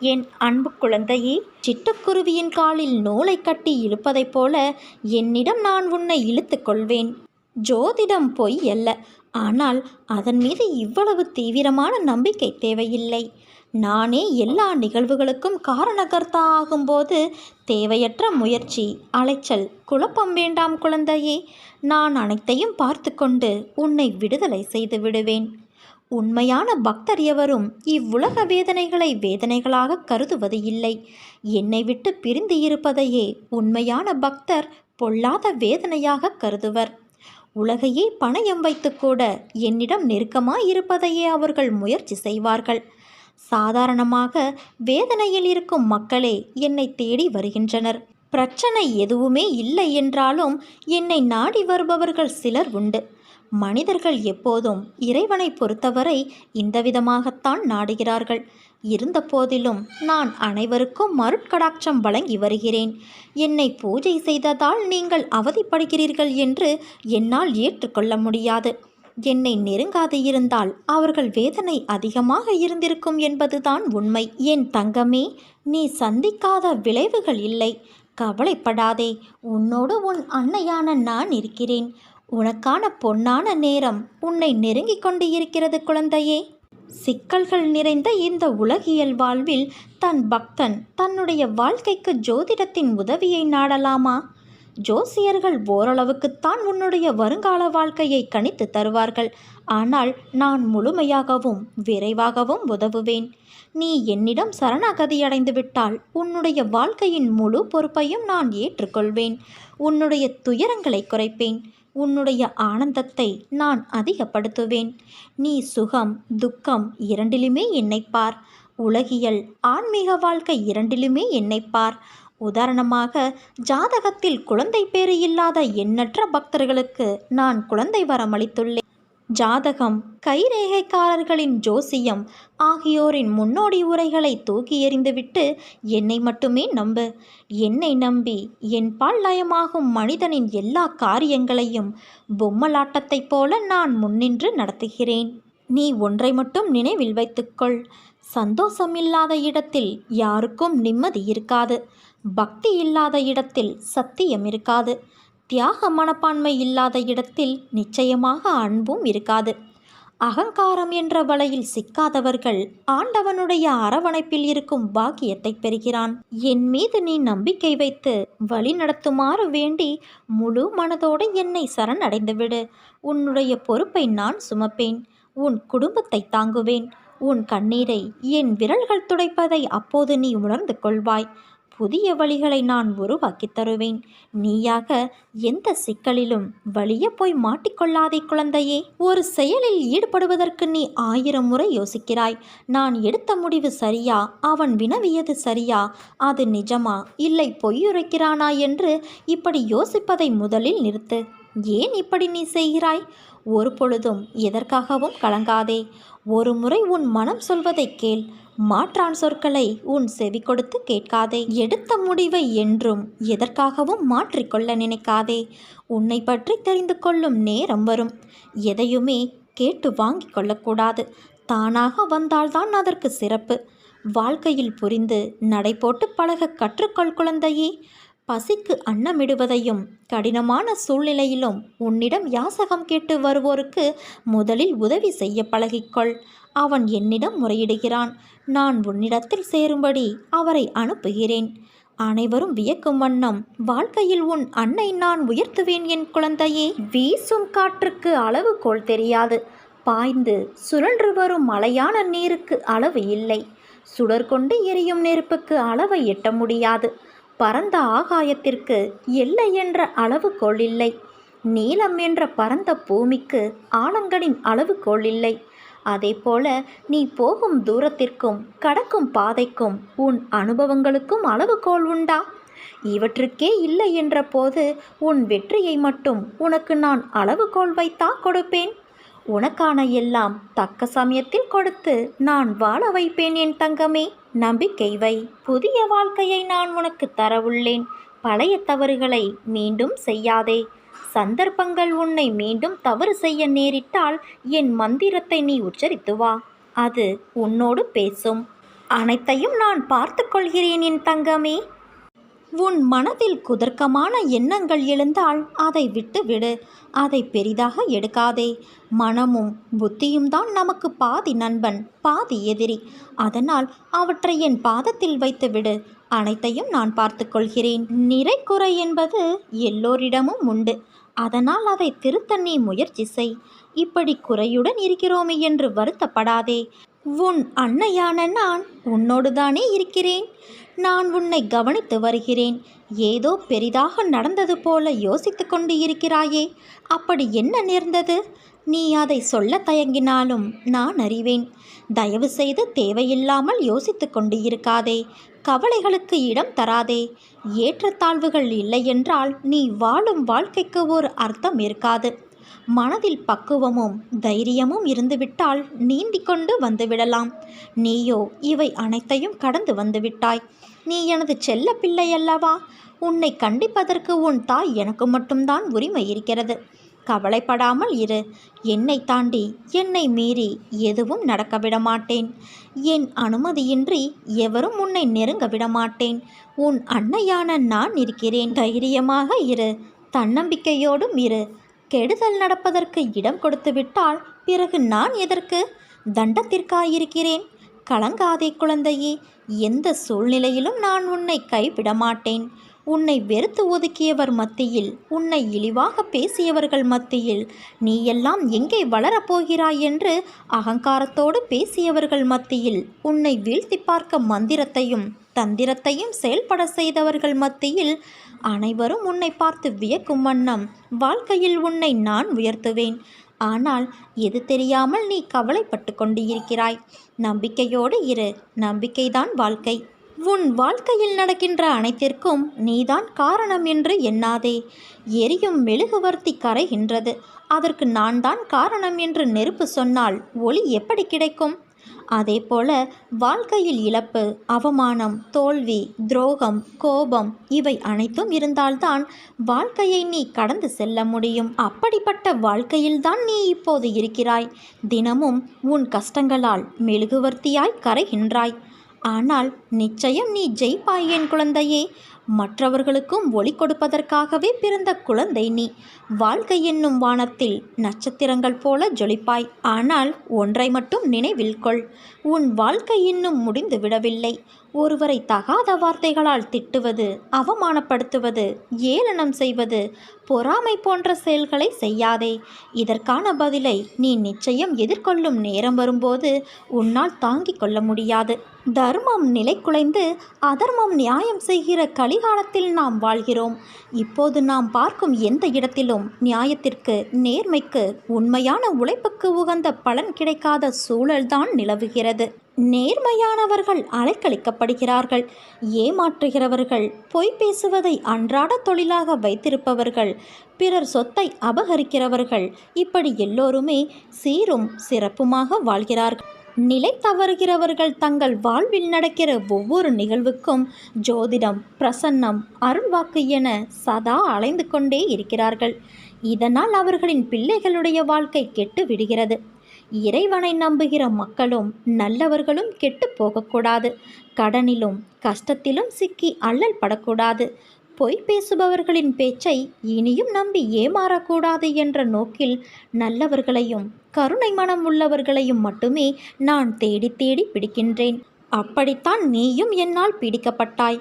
என் அன்பு குழந்தையே சிட்டுக்குருவியின் காலில் நூலை கட்டி இழுப்பதைப் போல என்னிடம் நான் உன்னை இழுத்து கொள்வேன். ஜோதிடம் பொய் அல்ல. ஆனால் அதன் மீது இவ்வளவு தீவிரமான நம்பிக்கை தேவையில்லை. நானே எல்லா நிகழ்வுகளுக்கும் காரணகர்த்தா ஆகும்போது தேவையற்ற முயற்சி அலைச்சல் குழப்பம் வேண்டாம் குழந்தையே. நான் அனைத்தையும் பார்த்து கொண்டு உன்னை விடுதலை செய்து விடுவேன். உண்மையான பக்தர் எவரும் இவ்வுலக வேதனைகளை வேதனைகளாக கருதுவது இல்லை என்னை விட்டு பிரிந்து இருப்பதையே உண்மையான பக்தர் பொல்லாத வேதனையாக கருதுவர். உலகையே பணயம் வைத்து கூட என்னிடம் நெருக்கமாக இருப்பதையே அவர்கள் முயற்சி செய்வார்கள். சாதாரணமாக வேதனையில் இருக்கும் மக்களே என்னை தேடி வருகின்றனர். பிரச்சனை எதுவுமே இல்லை என்றாலும் என்னை நாடி வருபவர்கள் சிலர் உண்டு. மனிதர்கள் எப்போதும் இறைவனை பொறுத்தவரை இந்த விதமாகத்தான் நாடுகிறார்கள். இருந்த போதிலும் நான் அனைவருக்கும் மருட்கடாட்சம் வழங்கி வருகிறேன். என்னை பூஜை செய்ததால் நீங்கள் அவதிப்படுகிறீர்கள் என்று என்னால் ஏற்றுக்கொள்ள முடியாது. என்னை நெருங்காது இருந்தால் அவர்கள் வேதனை அதிகமாக இருந்திருக்கும் என்பதுதான் உண்மை. என் தங்கமே நீ சந்திக்காத விளைவுகள் இல்லை. கவலைப்படாதே. உன்னோடு உன் அன்னையான நான் இருக்கிறேன். உனக்கான பொன்னான நேரம் உன்னை நெருங்கிக் கொண்டு இருக்கிறது குழந்தையே. சிக்கல்கள் நிறைந்த இந்த உலகியல் வாழ்வில் தன் பக்தன் தன்னுடைய வாழ்க்கைக்கு ஜோதிடத்தின் உதவியை நாடலாமா? ஜோசியர்கள் ஓரளவுக்குத்தான் உன்னுடைய வருங்கால வாழ்க்கையை கணித்து தருவார்கள். ஆனால் நான் முழுமையாகவும் விரைவாகவும் உதவுவேன். நீ என்னிடம் சரணாகதியடைந்து விட்டால் உன்னுடைய வாழ்க்கையின் முழு பொறுப்பையும் நான் ஏற்றுக்கொள்வேன். உன்னுடைய துயரங்களை குறைப்பேன். உன்னுடைய ஆனந்தத்தை நான் அதிகப்படுத்துவேன். நீ சுகம் துக்கம் இரண்டிலுமே என்னைப்பார் உலகியல் ஆன்மீக வாழ்க்கை இரண்டிலுமே என்னைப்பார் உதாரணமாக ஜாதகத்தில் குழந்தை பேறு இல்லாத எண்ணற்ற பக்தர்களுக்கு நான் குழந்தை வரம் அளித்துள்ளேன். ஜாதகம் கைரேகைக்காரர்களின் ஜோசியம் ஆகியோரின் முன்னோடி உரைகளை தூக்கி எறிந்துவிட்டு என்னை மட்டுமே நம்பு. என்னை நம்பி என் பால் லயமாகும் மனிதனின் எல்லா காரியங்களையும் பொம்மலாட்டத்தைப் போல நான் முன்னின்று நடத்துகிறேன். நீ ஒன்றை மட்டும் நினைவில் வைத்துக்கொள். சந்தோஷம் இல்லாத இடத்தில் யாருக்கும் நிம்மதி இருக்காது. பக்தி இல்லாத இடத்தில் சத்தியம் இருக்காது. தியாக மனப்பான்மை இல்லாத இடத்தில் நிச்சயமாக அன்பும் இருக்காது. அகங்காரம் என்ற வலையில் சிக்காதவர்கள் ஆண்டவனுடைய அரவணைப்பில் இருக்கும் பாக்கியத்தை பெறுகிறான். என் மீது நீ நம்பிக்கை வைத்து வழி நடத்துமாறு வேண்டி முழு மனதோடு என்னை சரணடைந்துவிடு. உன்னுடைய பொறுப்பை நான் சுமப்பேன். உன் குடும்பத்தை தாங்குவேன். உன் கண்ணீரை என் விரல்கள் துடைப்பதை அப்போது நீ உணர்ந்து கொள்வாய். புதிய வழிகளை நான் உருவாக்கித் தருவேன். நீயாக எந்த சிக்கலிலும் வழிய போய் மாட்டிக்கொள்ளாதே குழந்தையே. ஒரு செயலில் ஈடுபடுவதற்கு நீ ஆயிரம் முறை யோசிக்கிறாய். நான் எடுத்த முடிவு சரியா? அவன் வினவியது சரியா? அது நிஜமா? இல்லை பொய்யுரைக்கிறானா என்று இப்படி யோசிப்பதை முதலில் நிறுத்து. ஏன் இப்படி நீ செய்கிறாய்? ஒரு பொழுதும் எதற்காகவும் கலங்காதே. ஒரு முறை உன் மனம் சொல்வதை கேள். மாற்றான் சொற்களை உன் செவி கொடுத்து கேட்காதே. எடுத்த முடிவை என்றும் எதற்காகவும் மாற்றிக்கொள்ள நினைக்காதே. உன்னை பற்றி தெரிந்து கொள்ளும் நேரம் வரும். எதையுமே கேட்டு வாங்கிக் கொள்ளக்கூடாது. தானாக வந்தால்தான் அதற்கு சிறப்பு. வாழ்க்கையில் புரிந்து நடை போட்டு பழக கற்றுக்கொள் குழந்தையே. பசிக்கு அன்னமிடுவதையும் கடினமான சூழ்நிலையிலும் உன்னிடம் யாசகம் கேட்டு வருவோருக்கு முதலில் உதவி செய்ய பழகிக்கொள். அவன் என்னிடம் முறையிடுகிறான். நான் உன்னிடத்தில் சேரும்படி அவரை அனுப்புகிறேன். அனைவரும் வியக்கும் வண்ணம் வாழ்க்கையில் உன் அன்னை நான் உயர்த்துவேன் என் குழந்தையே. வீசும் காற்றுக்கு அளவுகோல் தெரியாது. பாய்ந்து சுழன்று வரும் மலையான நீருக்கு அளவு இல்லை. சுடர் கொண்டு எரியும் நெருப்புக்கு அளவை எட்ட முடியாது. பரந்த ஆகாயத்திற்கு எல்லை என்ற அளவுகோல் இல்லை. நீளம் என்ற பரந்த பூமிக்கு ஆழங்களின் அளவுகோல் இல்லை. அதேபோல நீ போகும் தூரத்திற்கும் கடக்கும் பாதைக்கும் உன் அனுபவங்களுக்கும் அளவுகோல் உண்டா? இவற்றுக்கே இல்லை என்ற போது உன் வெற்றியை மட்டும் உனக்கு நான் அளவுகோல் வைத்தா கொடுப்பேன்? உனக்கான எல்லாம் தக்க சமயத்தில் கொடுத்து நான் வாழ வைப்பேன் என் தங்கமே. நம்பிக்கை வை. புதிய வாழ்க்கையை நான் உனக்கு தரவுள்ளேன். பழைய தவறுகளை மீண்டும் செய்யாதே. சந்தர்ப்பங்கள் உன்னை மீண்டும் தவறு செய்ய நேரிட்டால் என் மந்திரத்தை நீ உச்சரித்து வா. அது உன்னோடு பேசும். அனைத்தையும் நான் பார்த்து கொள்கிறேன் என் தங்கமே. உன் மனதில் குதர்க்கமான எண்ணங்கள் எழுந்தால் அதை விட்டு விடு அதை பெரிதாக எடுக்காதே. மனமும் புத்தியும் தான் நமக்கு பாதி நண்பன் பாதி எதிரி. அதனால் அவற்றை என் பாதத்தில் வைத்து விடு அனைத்தையும் நான் பார்த்துக்கொள்கிறேன் நிறை குறை என்பது எல்லோரிடமும் உண்டு. அதனால் அதை திருத்த நீ முயற்சி செய். இப்படி குறையுடன் இருக்கிறோமே என்று வருத்தப்படாதே. உன் அன்னையான நான் உன்னோடுதானே இருக்கிறேன். நான் உன்னை கவனித்து வருகிறேன். ஏதோ பெரிதாக நடந்தது போல யோசித்து கொண்டு இருக்கிறாயே அப்படி என்ன நேர்ந்தது? நீ அதை சொல்ல தயங்கினாலும் நான் அறிவேன். தயவு செய்து தேவையில்லாமல் யோசித்து கொண்டு இருக்காதே கவலைகளுக்கு இடம் தராதே. ஏற்றத்தாழ்வுகள் இல்லையென்றால் நீ வாழும் வாழ்க்கைக்கு ஒரு அர்த்தம் இருக்காது. மனதில் பக்குவமும் தைரியமும் இருந்துவிட்டால் நீந்திக்கொண்டு வந்துவிடலாம் நீயோ இவை அனைத்தையும் கடந்து வந்துவிட்டாய் நீ எனது செல்ல பிள்ளை அல்லவா? உன்னை கண்டிப்பதற்கு உன் தாய் எனக்கு மட்டும்தான் உரிமை இருக்கிறது. கவலைப்படாமல் இரு. என்னை தாண்டி என்னை மீறி எதுவும் நடக்க விட மாட்டேன் என் அனுமதியின்றி எவரும் உன்னை நெருங்க விட மாட்டேன் உன் அன்னையான நான் இருக்கிறேன். தைரியமாக இரு. தன்னம்பிக்கையோடும் இரு. கெடுதல் நடப்பதற்கு இடம் கொடுத்துவிட்டால் பிறகு நான் எதற்கு? தண்டத்திற்காயிருக்கிறேன். கலங்காதே குழந்தையே எந்த சூழ்நிலையிலும் நான் உன்னை கைவிட மாட்டேன் உன்னை வெறுத்து ஒதுக்கியவர் மத்தியில் உன்னை இழிவாக பேசியவர்கள் மத்தியில் நீ எல்லாம் எங்கே வளரப்போகிறாய் என்று அகங்காரத்தோடு பேசியவர்கள் மத்தியில் உன்னை வீழ்த்தி பார்க்க மந்திரத்தையும் தந்திரத்தையும் செயல்பட செய்தவர்கள் மத்தியில் அனைவரும் உன்னை பார்த்து வியக்கும் வண்ணம் வாழ்க்கையில் உன்னை நான் உயர்த்துவேன். ஆனால் எது தெரியாமல் நீ கவலைப்பட்டு கொண்டு இருக்கிறாய் நம்பிக்கையோடு இரு நம்பிக்கைதான் வாழ்க்கை. உன் வாழ்க்கையில் நடக்கின்ற அனைத்திற்கும் நீதான் காரணம் என்று எண்ணாதே. எரியும் மெழுகுவர்த்தி கரைகின்றது. அதற்கு நான் தான் காரணம் என்று நெருப்பு சொன்னால் ஒளி எப்படி கிடைக்கும்? அதே போல வாழ்க்கையில் இழப்பு அவமானம் தோல்வி துரோகம் கோபம் இவை அனைத்தும் இருந்தால்தான் வாழ்க்கையை நீ கடந்து செல்ல முடியும். அப்படிப்பட்ட வாழ்க்கையில்தான் நீ இப்போது இருக்கிறாய். தினமும் உன் கஷ்டங்களால் மெழுகுவர்த்தியாய் கரைகின்றாய். ஆனால் நிச்சயம் நீ ஜெயிப்பாய் என் குழந்தையே. மற்றவர்களுக்கும் ஒளி கொடுப்பதற்காகவே பிறந்த குழந்தை நீ. வாழ்க்கை என்னும் வானத்தில் நட்சத்திரங்கள் போல ஜொலிப்பாய். ஆனால் ஒன்றை மட்டும் நினைவில் கொள். உன் வாழ்க்கை இன்னும் முடிந்து விடவில்லை. ஒருவரை தகாத வார்த்தைகளால் திட்டுவது அவமானப்படுத்துவது ஏளனம் செய்வது பொறாமை போன்ற செயல்களை செய்யாதே. இதற்கான பதிலை நீ நிச்சயம் எதிர்கொள்ளும் நேரம் வரும்போது உன்னால் தாங்கிக் கொள்ள முடியாது. தர்மம் நிலை குலைந்து அதர்மம் நியாயம் செய்கிற கலிகாலத்தில் நாம் வாழ்கிறோம். இப்போது நாம் பார்க்கும் எந்த இடத்திலும் நியாயத்திற்கு நேர்மைக்கு உண்மையான உழைப்புக்கு உகந்த பலன் கிடைக்காத சூழல்தான் நிலவுகிறது. நேர்மையானவர்கள் அலைக்கழிக்கப்படுகிறார்கள். ஏமாற்றுகிறவர்கள் பொய் பேசுவதை அன்றாட தொழிலாக வைத்திருப்பவர்கள் பிறர் சொத்தை அபகரிக்கிறவர்கள் இப்படி எல்லோருமே சீரும் சிறப்புமாக வாழ்கிறார்கள். நிலை தவறுகிறவர்கள் தங்கள் வாழ்வில் நடக்கிற ஒவ்வொரு நிகழ்வுக்கும் ஜோதிடம் பிரசன்னம் அருள்வாக்கு என சதா அலைந்து கொண்டே இருக்கிறார்கள். இதனால் அவர்களின் பிள்ளைகளுடைய வாழ்க்கை கெட்டு விடுகிறது. இறைவனை நம்புகிற மக்களும் நல்லவர்களும் கெட்டு போகக்கூடாது. கடனிலும் கஷ்டத்திலும் சிக்கி அல்லல் படக்கூடாது. பொய் பேசுபவர்களின் பேச்சை இனியும் நம்பி ஏமாறக்கூடாது என்ற நோக்கில் நல்லவர்களையும் கருணை மனம் உள்ளவர்களையும் மட்டுமே நான் தேடி தேடி பிடிக்கின்றேன். அப்படித்தான் நீயும் என்னால் பிடிக்கப்பட்டாய்.